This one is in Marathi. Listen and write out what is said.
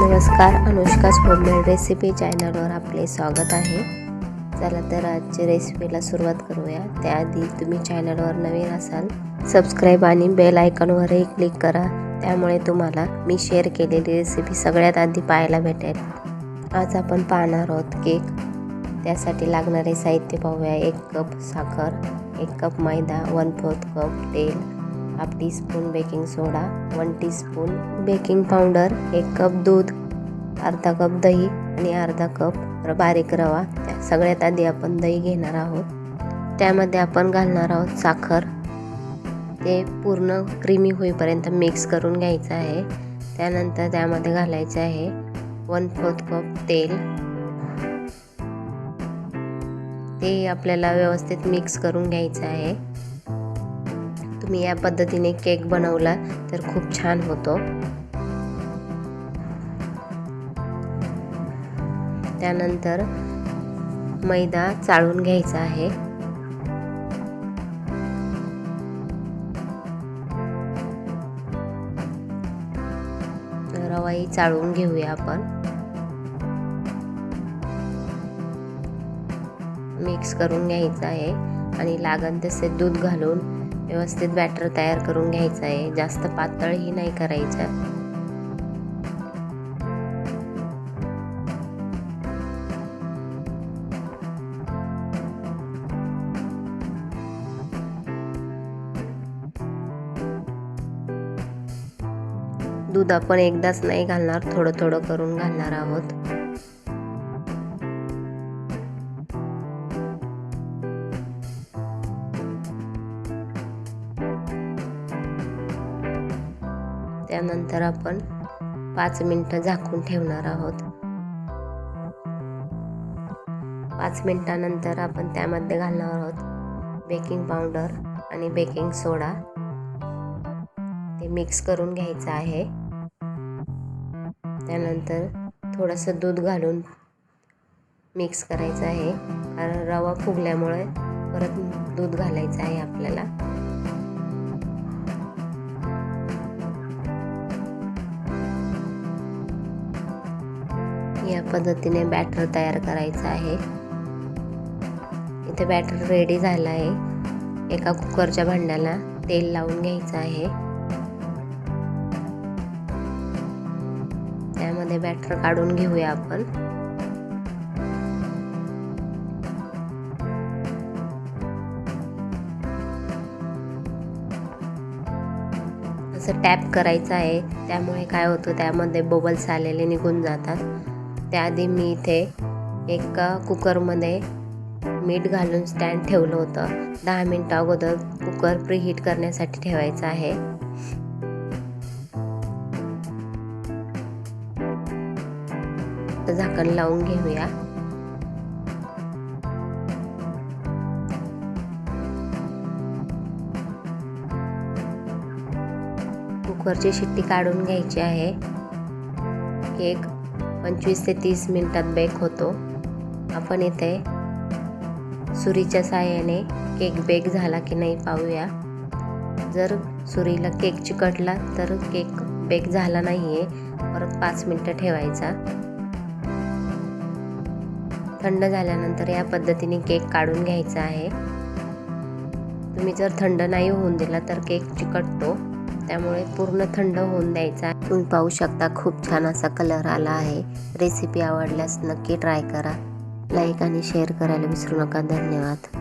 नमस्कार अनुष्काच होममेड रेसिपी चॅनलवर आपले स्वागत आहे. चला तर आजच्या रेसिपीला सुरुवात करूया. त्याआधी तुम्ही चॅनलवर नवीन असाल सबस्क्राईब आणि बेल आयकॉनवरही क्लिक करा. त्यामुळे तुम्हाला मी शेअर केलेली रेसिपी सगळ्यात आधी पाहायला भेटेल. आज आपण पाहणार आहोत केक त्यासाठी लागणारे साहित्य पाहूया. एक कप साखर एक कप मैदा वन फोर्थ कप तेल. Half teaspoon baking soda one teaspoon baking powder एक कप दूध अर्धा कप दही आणि अर्धा कप र- बारीक रवा. सगळ्यात आधी आपण दही घेणार आहोत. त्यामध्ये आपण घालणार आहोत साखर. ते पूर्ण क्रीमी होईपर्यंत मिक्स करून घ्यायचं आहे. त्यानंतर त्यामध्ये घालायचं आहे वन फोर्थ कप तेल. ते आपल्याला व्यवस्थित मिक्स करून घ्यायचं आहे. मी या पद्धतीने केक बनवला तर खूप छान होतो. त्यानंतर मैदा चाळून घ्यायचा आहे. रवाई चाळून घेऊया आपण. मिक्स करून घ्यायचं आहे आणि लागन तसे दूध घालून व्यवस्थित बॅटर तयार करून घ्यायचं आहे जास्त पातळही नाही करायचं. दूध आपण एकदाच नाही घालणार थोडं थोडं करून घालणार आहोत. त्यानंतर आपण पाच मिनटं झाकून ठेवणार आहोत. पाच मिनटानंतर आपण त्यामध्ये घालणार आहोत बेकिंग पावडर आणि बेकिंग सोडा. ते मिक्स करून घ्यायचं आहे. त्यानंतर थोडंसं दूध घालून मिक्स करायचं आहे. कारण रवा फुगल्यामुळे परत दूध घालायचं आहे आपल्याला. या पद्धतीने बॅटर तयार करायचं आहे. इथे बॅटर रेडी झालं आहे. एका कुकरच्या भांड्याला तेल लावून घ्यायचं आहे. त्यामध्ये बॅटर काढून घेऊया आपण. असं टॅप करायचं आहे. त्यामुळे काय होतं? त्यामध्ये बबल्स आलेले निघून जातात. त्याआधी मी इथे एका कुकरमध्ये मीठ घालून स्टँड ठेवलं होतं. दहा मिनटं अगोदर कुकर प्रीहीट करण्यासाठी ठेवायचं आहे. झाकण लावून घेऊया. कुकरची शिट्टी काढून घ्यायची आहे. केक पंचवीस ते तीस मिनटात बेक होतो. आपण इथे सुरीच्या साहाय्याने केक बेक झाला की नाही पाहूया. जर सुरीला केक चिकटला तर केक बेक झाला नाही आहे परत पाच मिनटं ठेवायचा. थंड झाल्यानंतर या पद्धतीने केक काढून घ्यायचा आहे. तुम्ही जर थंड नाही होऊन दिला तर केक चिकटतो. त्यामुळे पूर्ण थंड होऊन द्यायचा. तुम्ही पाहू शकता खूप छान असा कलर आला आहे. रेसिपी आवडल्यास नक्की ट्राय करा. लाईक आणि शेअर करायला विसरू नका. धन्यवाद.